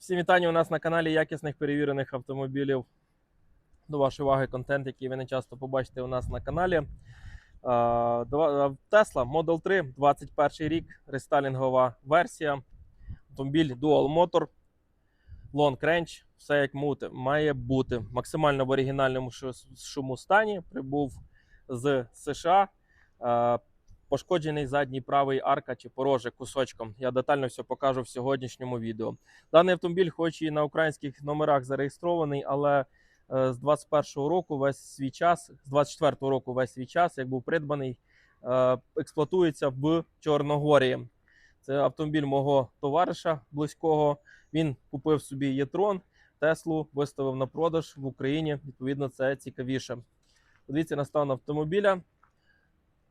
Всім вітання у нас на каналі якісних перевірених автомобілів. До вашої уваги контент, який ви не часто побачите у нас на каналі. А, Tesla Model 3, 21 рік, рестайлінгова версія. Автомобіль Dual Motor, Long Range, все як має бути. Максимально в оригінальному шуму стані. Прибув з США. Пошкоджений задній правий арка чи порожек кусочком. Я детально все покажу в сьогоднішньому відео. Даний автомобіль, хоч і на українських номерах зареєстрований, але е, з 21-го року весь свій час, з 24-го року весь свій час, як був придбаний, е, експлуатується в Чорногорії. Це автомобіль мого товариша близького. Він купив собі Єтрон, Теслу, виставив на продаж в Україні. Відповідно, це цікавіше. Подивіться на стан автомобіля.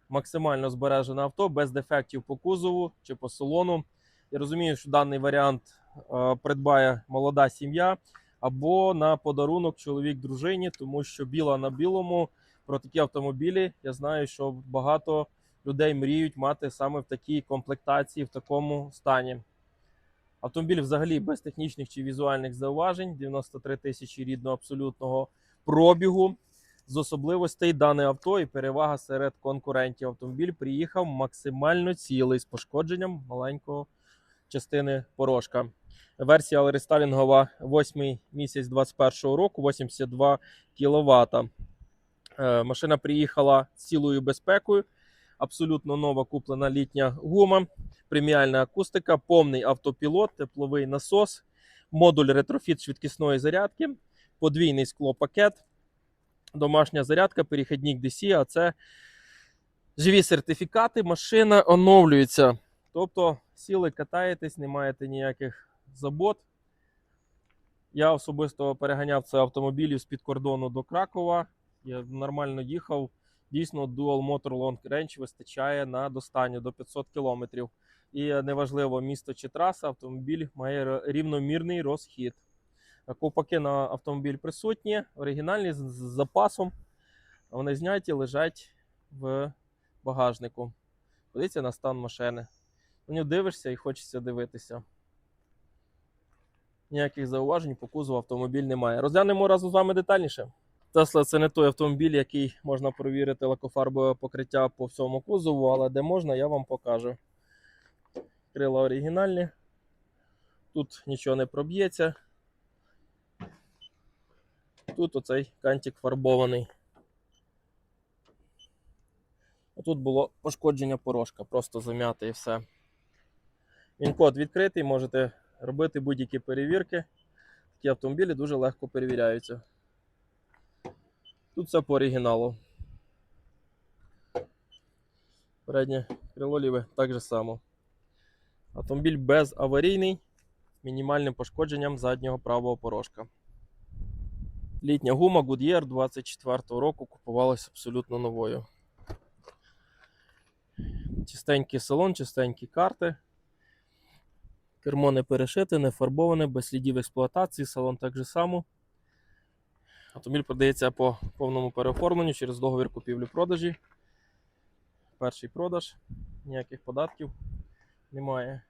Максимально збережене авто, без дефектів по кузову чи по салону. Я розумію, що даний варіант е, придбає молода сім'я або на подарунок чоловік дружині, тому що біла на білому про такі автомобілі. Я знаю, що багато людей мріють мати саме в такій комплектації, в такому стані. Автомобіль взагалі без технічних чи візуальних зауважень, 93 тисячі рідного абсолютного пробігу. З особливостей дане авто і перевага серед конкурентів. Автомобіль приїхав максимально цілий з пошкодженням маленького частини порожка. Версія рестайлінгова 8 місяць 21 року, 82 кВт. Машина приїхала з цілою безпекою. Абсолютно нова куплена літня гума, преміальна акустика, повний автопілот, тепловий насос, модуль ретрофіт швидкісної зарядки, подвійний склопакет, домашня зарядка, перехідник DC, а це живі сертифікати. Машина оновлюється. Тобто сіли, катаєтесь, не маєте ніяких забот. Я особисто переганяв цей автомобіль з-під кордону до Кракова. Я нормально їхав. Дійсно, Dual Motor Long Range вистачає на достанню до 500 км. І неважливо, місто чи траса, автомобіль має рівномірний розхід. Ковпаки на автомобіль присутні, оригінальні з запасом. Вони зняті, лежать в багажнику. Подивіться на стан машини. На нього дивишся і хочеться дивитися. Ніяких зауважень по кузову автомобіль немає. Розглянемо разом з вами детальніше. Тесла це не той автомобіль, який можна провірити лакофарбове покриття по всьому кузову, але де можна, я вам покажу. Крила оригінальні. Тут нічого не проб'ється. Тут оцей кантик фарбований. Тут було пошкодження порожка, просто зам'яте і все. Він код відкритий, можете робити будь-які перевірки. Такі автомобілі дуже легко перевіряються. Тут все по оригіналу. Переднє крило ліве так же само. Автомобіль безаварійний, з мінімальним пошкодженням заднього правого порожка. Літня гума Goodyear 24-го року купувалася абсолютно новою. Чистенький салон, чистенькі карти. Кермо не перешите, не фарбоване, без слідів експлуатації, салон так же само. Автомобіль продається по повному переоформленню через договір купівлі-продажі. Перший продаж, ніяких податків немає.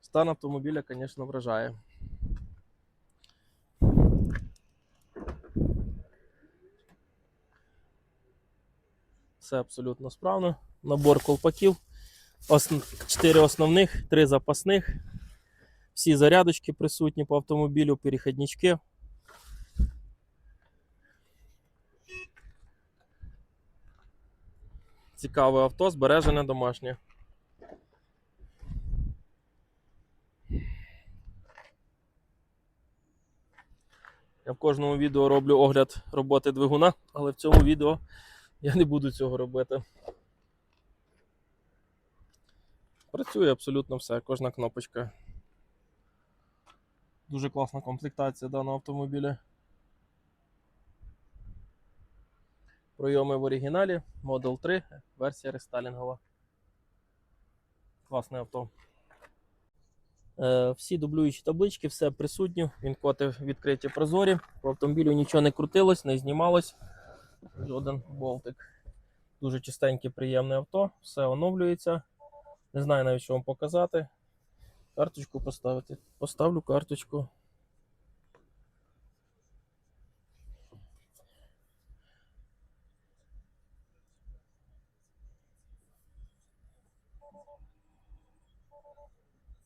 Стан автомобіля, звісно, вражає. Все абсолютно справно. Набор колпаків. Ос- Чотири основних, три запасних. Всі зарядочки присутні по автомобілю, перехіднички. Цікаве авто, збережене домашнє. Я в кожному відео роблю огляд роботи двигуна, але в цьому відео я не буду цього робити. Працює абсолютно все, кожна кнопочка. Дуже класна комплектація даного автомобіля. Пройоми в оригіналі, Model 3, версія рестайлінгова. Класне авто. Е, всі дублюючі таблички, все присутнє. Він коти відкриті прозорі. По автомобілю нічого не крутилось, не знімалось. Жоден болтик. Дуже чистеньке, приємне авто, все оновлюється. Не знаю навіть, що вам показати. Карточку поставити. Поставлю карточку.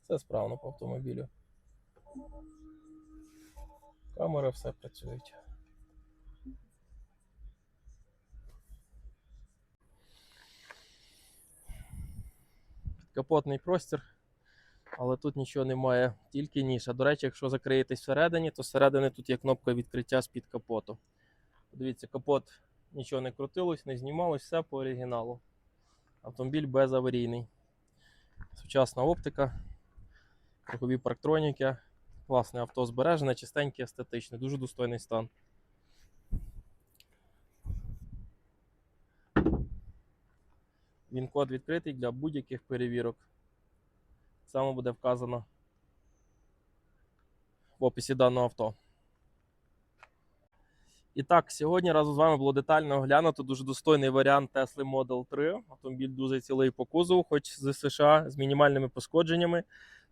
Все справно по автомобілю. Камери все працюють. Підкапотний простір, але тут нічого немає, тільки ніша. До речі, якщо закриєтесь всередині, то зсередини тут є кнопка відкриття з-під капоту. Подивіться, капот нічого не крутилось, не знімалось, все по оригіналу. Автомобіль безаварійний. Сучасна оптика, кругові парктроніки. Класне авто збережене, чистеньке, естетичне, дуже достойний стан. Він код відкритий для будь-яких перевірок. Саме буде вказано в описі даного авто. І так, сьогодні разом з вами було детально оглянуто дуже достойний варіант Tesla Model 3. Автомобіль дуже цілий по кузову, хоч з США, з мінімальними пошкодженнями,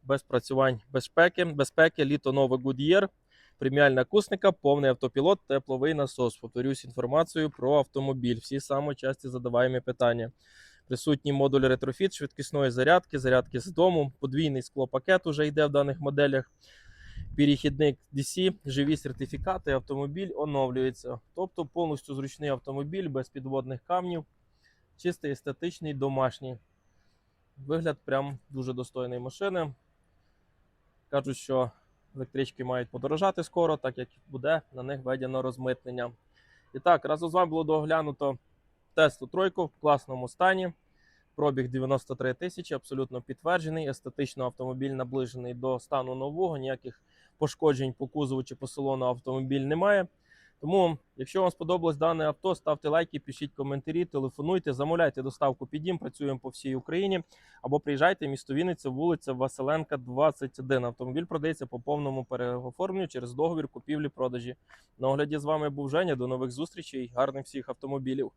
без працювань безпеки, безпеки, літо нове Goodyear, преміальна акустика, повний автопілот, тепловий насос. Повторюсь інформацію про автомобіль. Всі саме часті задаваємо питання. Присутній модуль ретрофіт, швидкісної зарядки, зарядки з дому, подвійний склопакет уже йде в даних моделях. Перехідник DC, живі сертифікати, автомобіль оновлюється. Тобто повністю зручний автомобіль без підводних камнів, чистий, естетичний, домашній. Вигляд прям дуже достойної машини. Кажуть, що електрички мають подорожати скоро, так як буде на них введено розмитнення. І так, разом з вами було доглянуто Теслу тройку в класному стані. Пробіг 93 тисячі, абсолютно підтверджений. Естетично автомобіль наближений до стану нового, ніяких пошкоджень по кузову чи по салону автомобіль немає. Тому, якщо вам сподобалось дане авто, ставте лайки, пишіть коментарі, телефонуйте, замовляйте доставку під дім, працюємо по всій Україні. Або приїжджайте, місто Вінниця, вулиця Василенка, 21. Автомобіль продається по повному переоформленню через договір купівлі-продажі. На огляді з вами був Женя. До нових зустрічей. Гарних всіх автомобілів.